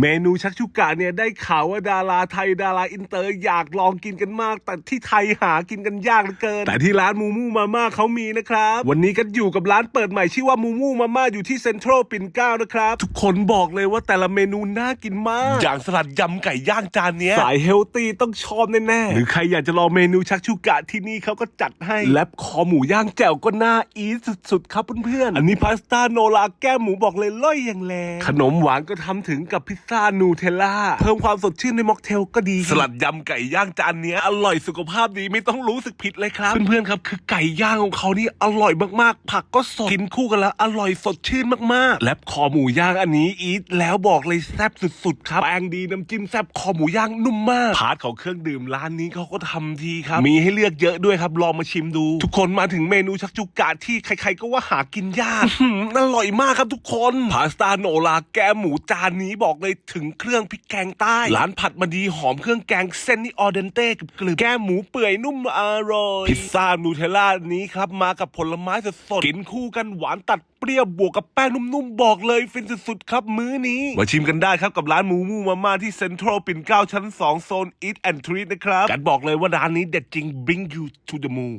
เมนูชักชุกะเนี่ยได้ข่าวว่าดาราไทยดาราอินเตอร์อยากลองกินกันมาก แต่ที่ไทยหากินกันยากเหลือเกิน แต่ที่ร้านมูมูมาม่าเขามีนะครับ วันนี้ก็อยู่กับร้านเปิดใหม่ชื่อว่ามูมูมาม่าอยู่ที่เซ็นทรัลปิ่นเกล้านะครับ ทุกคนบอกเลยว่าแต่ละเมนูน่ากินมาก อย่างสลัดยำไก่ย่างจานเนี้ยสายเฮลตี้ต้องชอบแน่ๆหรือใครอยากจะลองเมนูชักชุกะที่นี่เขาก็จัดให้แลบคอหมูย่างแจ่วก็น่าอีทสุดๆครับเพื่อนๆอันนี้พาสต้าโนลาแก้มหมูบอกเลยล่อยอย่างแรงขนมหวานก็ทำถึงกับพิซซ่านูเทลล่าเพิ่มความสดชื่นในม็อกเทลก็ดี สลัดยำไก่ย่างจานเนี้ยอร่อยสุขภาพดีไม่ต้องรู้สึกผิดเลยครับ เพื่อนๆครับคือไก่ย่างของเขานี่อร่อยมากๆ ผักก็สดกินคู่กันแล้วอร่อยสดชื่นมากๆ และคอหมูย่างอันนี้อีทแล้วบอกเลยแซ่บสุดๆครับแป้งดีน้ำจิ้มแซ่บคอหมูย่างนุ่มมากพาร์ทของเครื่องดื่มร้านนี้เขาก็ทำดีครับมีให้เลือกเยอะด้วยครับลองมาชิมดู ทุกคนมาถึงเมนูชักจุกะที่ใครๆก็ว่าหากินยากอื้อหืออร่อยมากครับทุกคนพาสต้าโนลาแกมหมูจานนี้บอกเลยถึงเครื่องพริกแกงใต้ ร้านผัดมาดีหอมเครื่องแกงเส้นนี่ออเดนเต้กับกลืบแก้มหมูเปื่อยนุ่มอร่อย พิซซ่านูเทลล่านี้ครับ มากับผลไม้สดๆกินคู่กันหวานตัดเปรี้ยวบวกกับแป้งนุ่มๆ บอกเลยฟินสุดๆ ครับมื้อนี้ มาชิมกันได้ครับกับร้านหมูมูมาม่าที่เซ็นทรัลปิ่นเกล้าชั้น 2 โซน Eat and Treat นะครับ กันบอกเลยว่าร้านนี้เด็ดจริง bring you to the moon